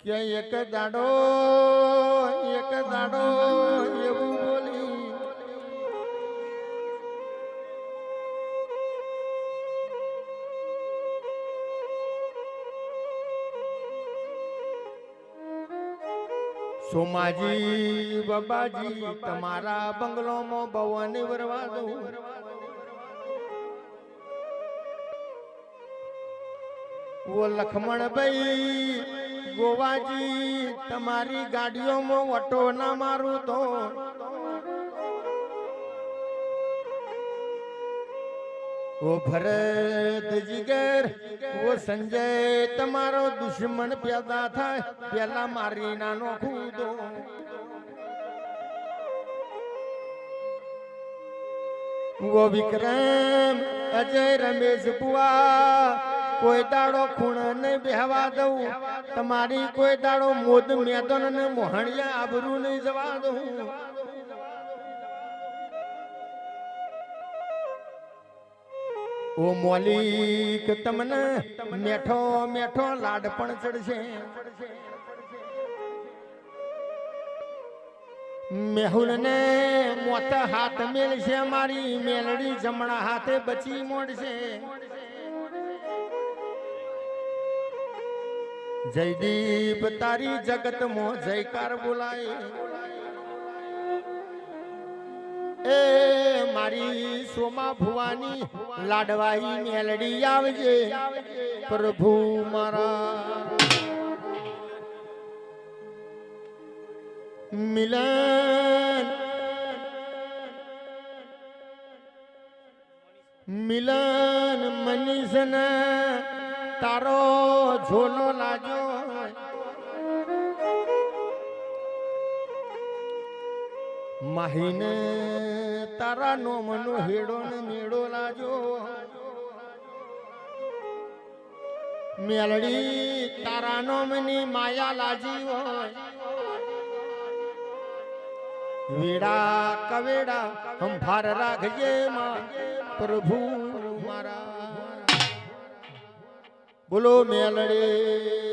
કે એક દાડો એક દાડો એવું બોલી. સોમાજી બાબાજી, તમારા બંગલોમાં ભવાની વરવા દઉં. ભાઈ ગોવાજી, તમારી ગાડીઓમાં વટો ના મારું તો. ઓ ભરત જીગર, ઓ સંજય, તમારો દુશ્મન પેદા થાય, પેલા મારી નાનો ખુદો. ઓ વિક્રમ, અજય રમેશ બુઆ કોઈ દાડો ખૂણ નહીં બેહવા દઉં. તમારી કોઈ દાડો મોદ મેદન ને મોહણિયા આબરૂ નહીં જવા દઉં. ઓ મોલિક, તમને મેઠો મેઠો લાડ પણ ચડશે. મેહુલ ને મોત હાથ મેલશે, મારી મેલડી જમણા હાથે બચી મોડશે. જયદીપ તારી જગત મો જયકાર બોલાય. એ મારી સોમા ભુવાની લાડવાઈ મેલડી આવજે. પ્રભુ મારા. મિલન. મિલન મનીષને તારો ઝોલો લાજો. માહીને તારા નોમનો હેડો ને મેળો લાજો. મેલડી તારા નોમની માયા લાજી હોય. વેડા કવેડા સંભાર રાખજે માં પ્રભુ મારા. બોલો મેલડી.